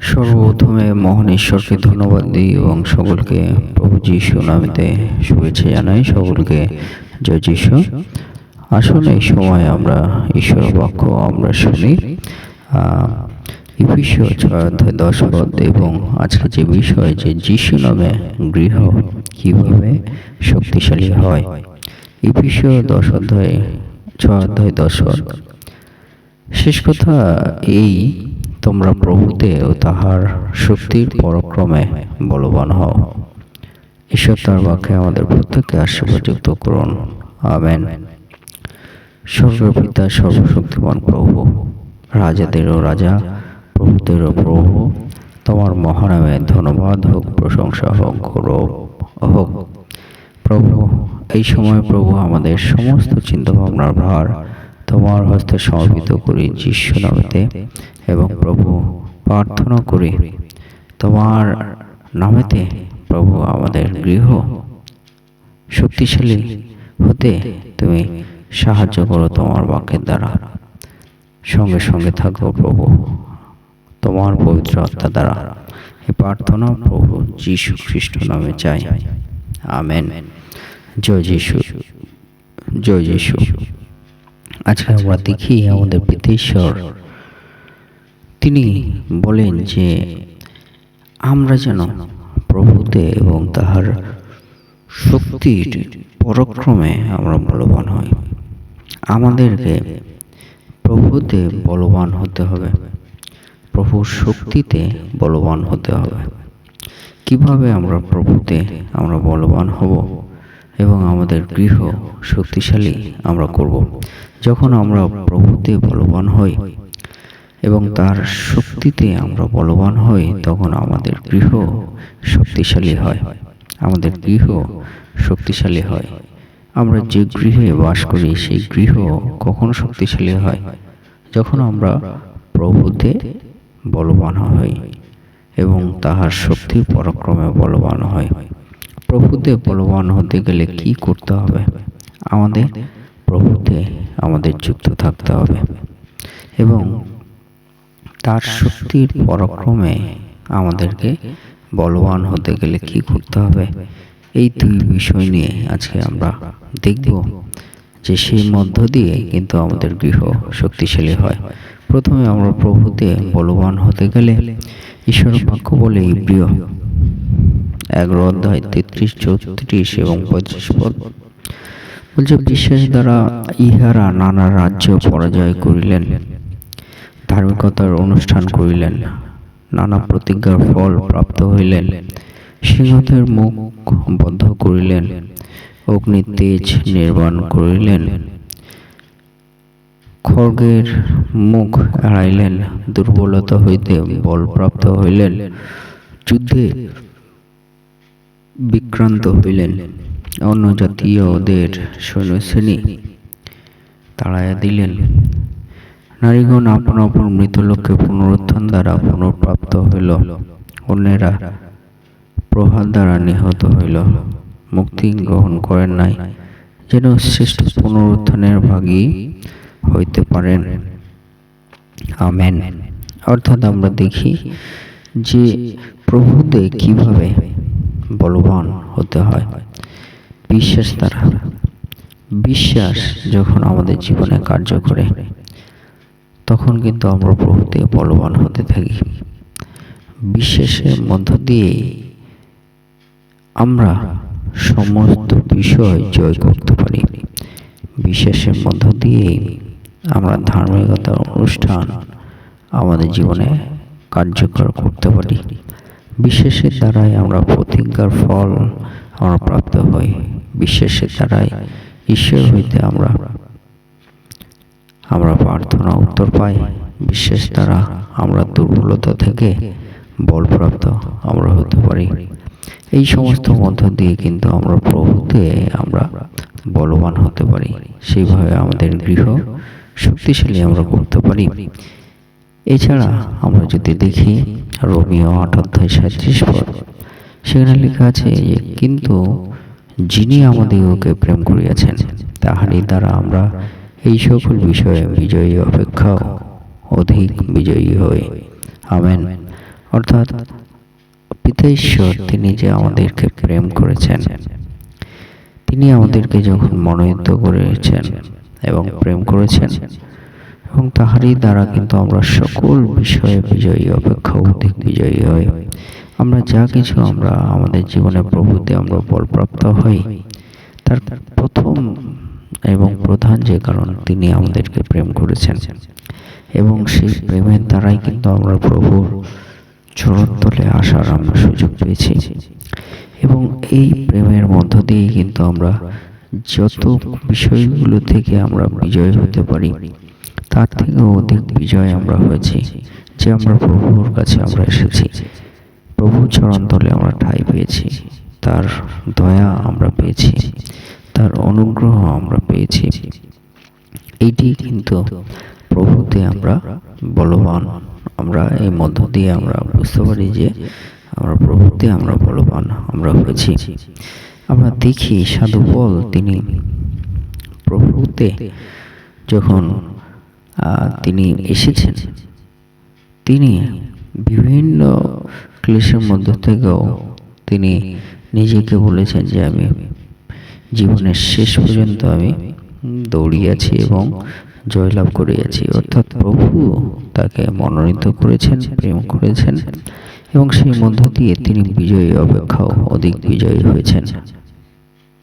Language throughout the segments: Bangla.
সর্বপ্রথমে মহান ঈশ্বরকে ধন্যবাদ দিই এবং সকলকে প্রভু যিশু নামেতে শুভেচ্ছা জানাই। সকলকে জয় যিশু। আসলে এই সময় আমরা ঈশ্বর বাক্য আমরা শুনি। ইপিসীয় ছয় অধ্যায় দশ পদ এবং আজকে যে বিষয় যে যিশু নামে গৃহ কীভাবে শক্তিশালী হয়। ইপিসীয় দশ অধ্যায়, ছয় অধ্যায় দশ শেষ কথা এই তোমরা প্রভুতে ও তাহার শক্তির পরক্রমে বলবান হও। ঈশ্বর তার বাক্যে আমাদের প্রত্যেককে আশীর্বাদযুক্ত করুন। আমেন। স্বর্গপিতা সর্বশক্তিমান প্রভু রাজাদেরও রাজা প্রভুদেরও প্রভু তোমার মহানামে ধন্যবাদ হোক প্রশংসা হোক গৌরব হোক। প্রভু এই সময় প্রভু আমাদের সমস্ত চিন্তাভাবনার ভার তোমার হস্তে সমর্পিত করি যিশু নামেতে এবং প্রভু প্রার্থনা করি। তোমার নামেতে প্রভু আমাদের গৃহ শক্তিশালী হতে তুমি সাহায্য করো তোমার বাক্যের দ্বারা। সঙ্গে সঙ্গে থাকো প্রভু। তোমার পবিত্র আত্মা দ্বারা। এই প্রার্থনা প্রভু যীশু খ্রিস্ট নামে চাই। আমেন। জয় যিশু। জয় যিশু। আজকে আমরা দেখি আমাদের পিতেশ্বর তিনি বলেন যে আমরা যেন প্রভুতে এবং তাহার শক্তির পরক্রমে আমরা বলবান হই। আমাদেরকে প্রভুতে বলবান হতে হবে। প্রভুর শক্তিতে বলবান হতে হবে। কীভাবে আমরা প্রভুতে আমরা বলবান হব? এবং আমাদের গৃহ শক্তিশালী আমরা করব। যখন আমরা প্রভুতে বলবান হই এবং তার শক্তিতে আমরা বলবান হই, তখন আমাদের গৃহ শক্তিশালী হয়। আমাদের গৃহ শক্তিশালী হয়। আমরা যে গৃহে বাস করি, সেই গৃহ কখন শক্তিশালী হয়? যখন আমরা প্রভুতে বলবান হই এবং তাহার শক্তির পরাক্রমে বলবান হয়। প্রভুতে বলবান হতে গেলে কি করতে হবে? আমাদের প্রভুতে আমাদের যুক্ত থাকতে হবে। এবং তার শক্তির পরাক্রমে আমাদেরকে বলবান হতে গেলে কি করতে হবে? এই দুই বিষয় নিয়ে আজকে আমরা দেখব যে সেই মধ্য দিয়ে কিন্তু আমাদের গৃহ শক্তিশালী হয়। প্রথমে আমরা প্রভুতে বলবান হতে গেলে ঈশ্বর বাক্য বলে এই প্রিয় এগারো অধ্যায় তেত্রিশ, চৌত্রিশ এবং পঁচিশ পদ। বলছে বিশ্বাস দ্বারা ইহারা নানা রাজ্য পরাজয় করিলেন, ধার্মিকতার অনুষ্ঠান করিলেন, নানা প্রতিজ্ঞার ফল প্রাপ্ত হইলেন, সিংহদের মুখ বদ্ধ করিলেন, অগ্নি তেজ নির্মাণ করিলেন, খড়গের মুখ এড়াইলেন, দুর্বলতা হইতে বল প্রাপ্ত হইলেন, যুদ্ধে বিক্রান্ত হইলেন। অন্য জাতীয়দের সৈন্যশ্রেণী তাড়াইয়া দিলেন। নারীগণ আপন আপন মৃত লোককে পুনরুত্থান দ্বারা পুনঃপ্রাপ্ত হইল। অন্যেরা প্রহার দ্বারা নিহত হইল। মুক্তি গ্রহণ করেন নাই। যেন শ্রেষ্ঠ পুনরুত্থানের ভাগী হইতে পারেন। আমেন। অর্থাৎ আমরা দেখি যে প্রভুতে কীভাবে বলবান হতে হয়। বিশ্বাস দ্বারা। বিশ্বাস যখন আমাদের জীবনে কার্য করে, তখন কিন্তু আমরা প্রভুতে বলবান হতে থাকি। বিশ্বাসের মধ্য দিয়ে আমরা সমস্ত বিষয় জয় করতে পারি। বিশ্বাসের মধ্য দিয়ে আমরা ধার্মিকতার অনুষ্ঠান আমাদের জীবনে কার্যকর করতে পারি। বিশ্বাসের দ্বারাই আমরা প্রতিজ্ঞার ফল আমরা প্রাপ্ত হই। বিশ্বাসের দ্বারাই ঈশ্বর হইতে আমরা আমরা প্রার্থনা উত্তর পাই। বিশ্বাস দ্বারা আমরা দুর্বলতা থেকে বলপ্রাপ্ত আমরা হতে পারি। এই সমস্ত মধ্য দিয়ে কিন্তু আমরা প্রভুতে আমরা বলবান হতে পারি। সেইভাবে আমাদের গৃহ শক্তিশালী আমরা করতে পারি। এছাড়া আমরা যদি দেখি রোমিও আট অধ্যায় সাঁত্রিশ পদ সেখানে লেখা আছে যে কিন্তু যিনি আমাদিগকে প্রেম করিয়াছেন তাহারই দ্বারা আমরা এই সকল বিষয়ে বিজয়ী অপেক্ষাও অধিক বিজয়ী হই। আমেন। অর্থাৎ পিতা ঈশ্বর তিনি যে আমাদেরকে প্রেম করেছেন তিনি আমাদেরকে যখন মনোনীত করেছেন এবং প্রেম করেছেন এবং তাহারই দ্বারা কিন্তু আমরা সকল বিষয়ে বিজয়ী, অপেক্ষা অধিক বিজয়ী হই। আমরা যা কিছু আমরা আমাদের জীবনে প্রভুতে আমরা বলপ্রাপ্ত হই, তার প্রথম এবং প্রধান যে কারণ তিনি আমাদেরকে প্রেম করেছেন। এবং সেই প্রেমের দ্বারাই কিন্তু আমরা প্রভুর চরণতলে আসার আমরা সুযোগ পেয়েছি। এবং এই প্রেমের মধ্য দিয়েই কিন্তু আমরা যত বিষয়গুলো থেকে আমরা বিজয় হতে পারি তার থেকেও অধিক বিজয় আমরা হয়েছি, যে আমরা প্রভুর কাছে আমরা এসেছি। প্রভু চরণতলে আমরা ঠাঁই পেয়েছি, তার দয়া আমরা পেয়েছি, তার অনুগ্রহ আমরা পেয়েছি। এইটি কিন্তু প্রভুতে আমরা বলবান। আমরা এই মধ্য দিয়ে আমরা বুঝতে পারি যে আমরা প্রভুতে আমরা বলবান, আমরা হয়েছি। আমরা দেখি সাধু বল তিনি প্রভুতে যখন তিনি এসেছেন। তিনি বিভিন্ন ক্লেশের মধ্য থেকেও তিনি নিজেকে বলেছেন যে আমি জীবনের শেষ পর্যন্ত আমি দৌড়িয়েছি এবং জয়লাভ করিয়াছি অর্থাৎ প্রভু তাকে মনোনীত করেছেন, প্রেম করেছেন এবং সেই মধ্য দিয়ে তিনি বিজয়ী অপেক্ষাও অধিক বিজয়ী হয়েছেন।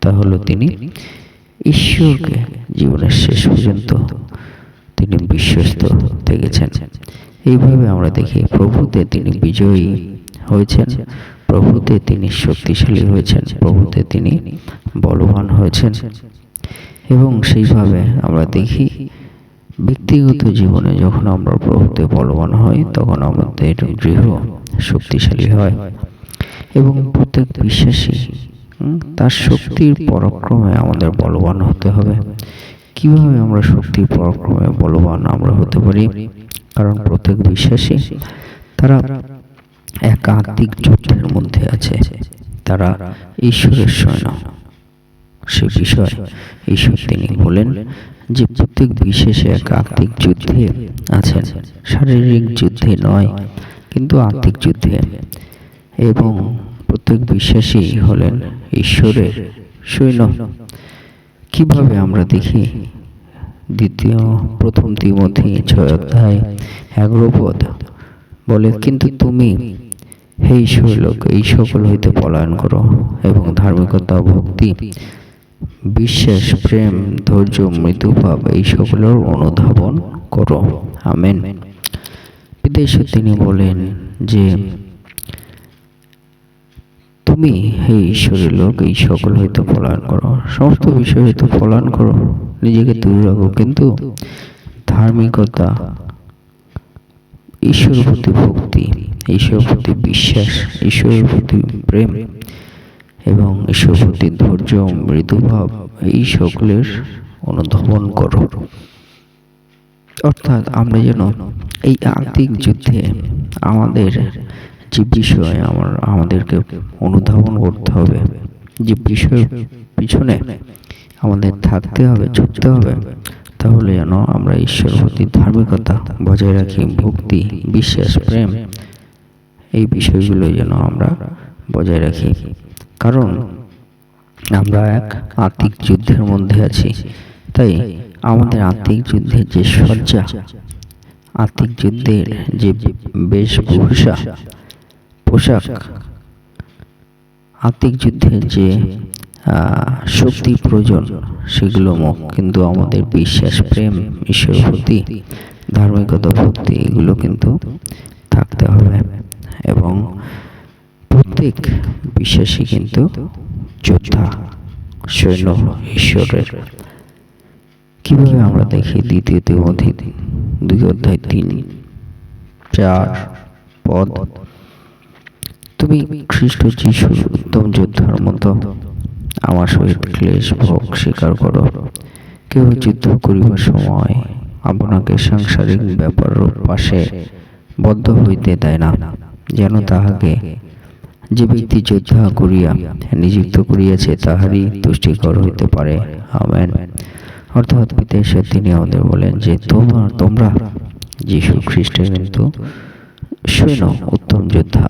তা হলো তিনি ঈশ্বরকে জীবনের শেষ পর্যন্ত তিনি বিশ্বস্ত থেকেছেন। এইভাবে আমরা দেখি প্রভুতে তিনি বিজয়ী হয়েছেন, প্রভুতে তিনি শক্তিশালী হয়েছেন, প্রভুতে তিনি বলবান হয়েছেন। এবং সেইভাবে আমরা দেখি ব্যক্তিগত জীবনে যখন আমরা প্রভুতে বলবান হই, তখন আমাদের গৃহ শক্তিশালী হয়। এবং প্রত্যেক বিশ্বাসী তার শক্তির পরাক্রমে আমাদের বলবান হতে হবে। কীভাবে আমরা শক্তির পরাক্রমে বলবান আমরা হতে পারি? কারণ প্রত্যেক বিশ্বাসী, তারা এক আত্মিক যুদ্ধের মধ্যে আছে। তারা ঈশ্বরের সৈন্য সে বিষয় ঈশ্বর তিনি বলেন যে প্রত্যেক বিশেষে এক আত্মিক যুদ্ধে আছেন। শারীরিক যুদ্ধে নয়, কিন্তু আত্মিক যুদ্ধে। এবং প্রত্যেক বিশ্বাসী হলেন ঈশ্বরের সৈন্য। কীভাবে আমরা দেখি? দ্বিতীয়, প্রথম তিমথি ছয় অধ্যায়, এগারো বলে কিন্তু তুমি, হে শৈলক এই সকল হইতে পলায়ন করো এবং ধার্মিকতা, ভক্তি, বিশ্বাস, প্রেম, ধৈর্য মৃদুভাব এই সকলের অনুধাবন করো। আমেন। বিদেশে তিনি বলেন যে তুমি হে ঈশ্বরের লোক, এই সকল হইতে পলায়ন করো। সমস্ত বিষয় হইতে পলায়ন করো। নিজেকে দূরে রাখো। কিন্তু ধার্মিকতা ঈশ্বর প্রতি ভক্তি ঈশ্বর প্রতি বিশ্বাস, ঈশ্বরের প্রতি প্রেম এবং ঈশ্বর প্রতি ধৈর্য, মৃদুভাব, এই সকলের অনুধাবন করো। অর্থাৎ আমরা যেন এই আর্থিক যুদ্ধে আমাদের যে বিষয় আমার, আমাদেরকে অনুধাবন করতে হবে। যে বিষয় পিছনে আমাদের থাকতে হবে, ছুটতে হবে, তাহলে যেন আমরা ঈশ্বর প্রতি ধার্মিকতা বজায় রাখি, ভক্তি, বিশ্বাস, প্রেম, এই বিষয়গুলো যেন আমরা বজায় রাখি। কারণ আমরা এক আর্থিক যুদ্ধের মধ্যে আছি, তাই আমাদের আর্থিক যুদ্ধের যে সজ্জা আর্থিক যুদ্ধের যে বেশভূষা পোশাক আর্থিক যুদ্ধের যে শক্তি প্রয়োজন সেগুলো মুখ কিন্তু আমাদের বিশ্বাস প্রেম ঈশ্বর প্রতি ধার্মিকতা ভক্তি এগুলো কিন্তু থাকতে হবে। এবং প্রত্যেক বিশ্বাসী কিন্তু যোদ্ধা সৈন্য ঈশ্বরের। কীভাবে আমরা দেখি দ্বিতীয় তিমথি দুই অধ্যায় তিন। চার পদ। তুমি খ্রিস্ট উত্তম যোদ্ধার মতো। আমার সহিত ক্লেশ, ভোগ স্বীকার করো। কেউ যুদ্ধ করিবার সময় আপনাকে সাংসারিক ব্যাপার পাশে বদ্ধ হইতে দেয় না, যেন তাহাকে যে ব্যক্তি যোদ্ধা করিয়া নিযুক্ত করিয়াছে, তাহারই তুষ্টিকর হইতে পারে। আমেন। অর্থাৎ পিতেশ্বর তিনি আমাদের বলেন যে, তোমার, তোমরা, যীশু খ্রিস্টের কিন্তু সৈন্য উত্তম যোদ্ধা।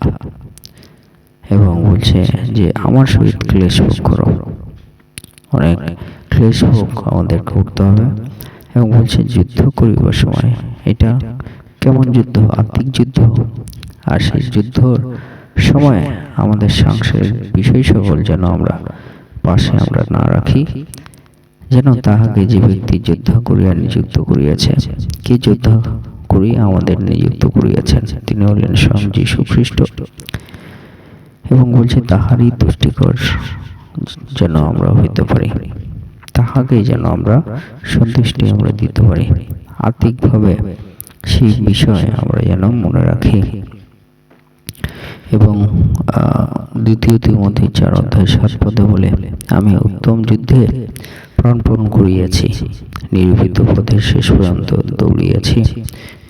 এবং বলছে যে, আমার সহিত ক্লেশ ভোগ করো। অনেক ক্লেশ ভোগ আমাদের করতে হবে এবং বলছে, যুদ্ধ করিবার সময় এটা কেমন যুদ্ধ? আর্থিক যুদ্ধ? আর সেই যুদ্ধর সময় আমাদের সাংসারিক বিষয় সকল যেন আমরা পাশে আমরা না রাখি, যেন তাহাকে যে ব্যক্তি যুদ্ধ করিয়া নিযুক্ত করিয়াছে, কি যুদ্ধ করিয়া আমাদের নিযুক্ত করিয়াছেন? তিনি হলেন স্বয়ং যীশু খ্রিস্ট এবং বলছে তাহারই তুষ্টিকর যেন আমরা হইতে পারি তাহাকে যেন আমরা সন্তুষ্টি আমরা দিতে পারি। আর্থিকভাবে সেই বিষয়ে আমরা যেন মনে রাখি। এবং আহ, দ্বিতীয় তিমধ্যে চার অধ্যায় সাত পদে বলে আমি উত্তম যুদ্ধে প্রাণপণ করিয়াছি নিরূপিত পথে শেষ পর্যন্ত দৌড়িয়াছি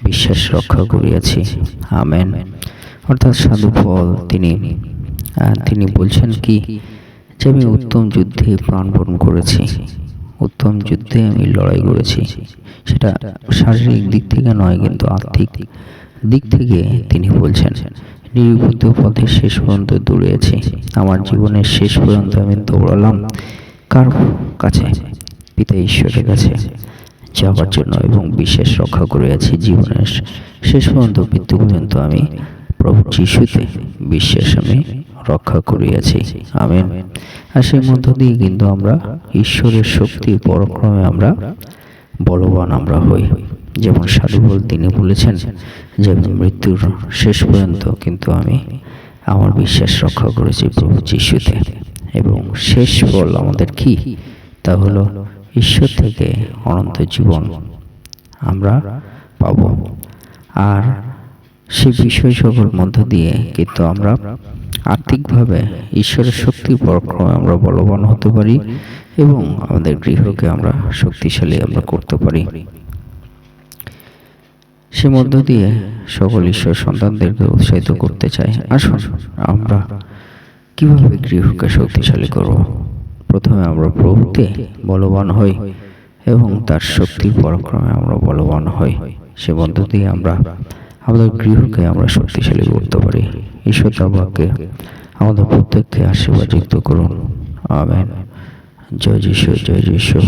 বিশ্বাস রক্ষা করিয়াছি। আমেন। অর্থাৎ সাধু ফল তিনি আহ, তিনি বলছেন কি যে আমি উত্তম যুদ্ধে প্রাণপণ করেছি। উত্তম যুদ্ধে আমি লড়াই করেছি। সেটা শারীরিক দিক থেকে নয় কিন্তু আর্থিক দিক থেকে তিনি বলছেন নিরূপিত পথে শেষ পর্যন্ত দৌড়িয়েছি আমার জীবনের শেষ পর্যন্ত আমি দৌড়ালাম। কার কাছে? পিতা ঈশ্বরের কাছে। যাওয়ার জন্য এবং বিশ্বাস রক্ষা করে আছি জীবনের শেষ পর্যন্ত মৃত্যু পর্যন্ত আমি প্রভু যিশুতে। বিশ্বাস আমি রক্ষা করিয়াছি। আমেন। আর সেই মধ্য দিয়ে কিন্তু আমরা ঈশ্বরের শক্তি পরক্রমে আমরা বলবান আমরা হই। যেমন সাধুবল তিনি বলেছেন যে মৃত্যুর শেষ পর্যন্ত কিন্তু আমি আমার বিশ্বাস রক্ষা করেছি প্রভু যিশুতে। এবং শেষ ফল আমাদের কি? তা হলো ঈশ্বর থেকে অনন্ত জীবন আমরা পাব। আর সেই বিষয় সকল মধ্য দিয়ে কিন্তু আমরা আর্থিকভাবে ঈশ্বরের শক্তি পরাক্রমে আমরা বলবান হতে পারি এবং আমাদের গৃহকে আমরা শক্তিশালী আমরা করতে পারি। সে মধ্য দিয়ে সকল ঈশ্বর সন্তানদেরকে উৎসাহিত করতে চাই আসুন আমরা কীভাবে গৃহকে শক্তিশালী করব? প্রথমে আমরা প্রভুতে বলবান হই এবং তার শক্তির পরাক্রমে আমরা বলবান হই। সে মধ্য দিয়ে আমরা আমাদের গৃহকে আমরা শক্তিশালী করতে পারি। ঈশ্বর বাবাকে আমাদের প্রত্যেককে আশীর্বাদ যুক্ত করুন। আমেন। জয় যিশু জয় যিশু।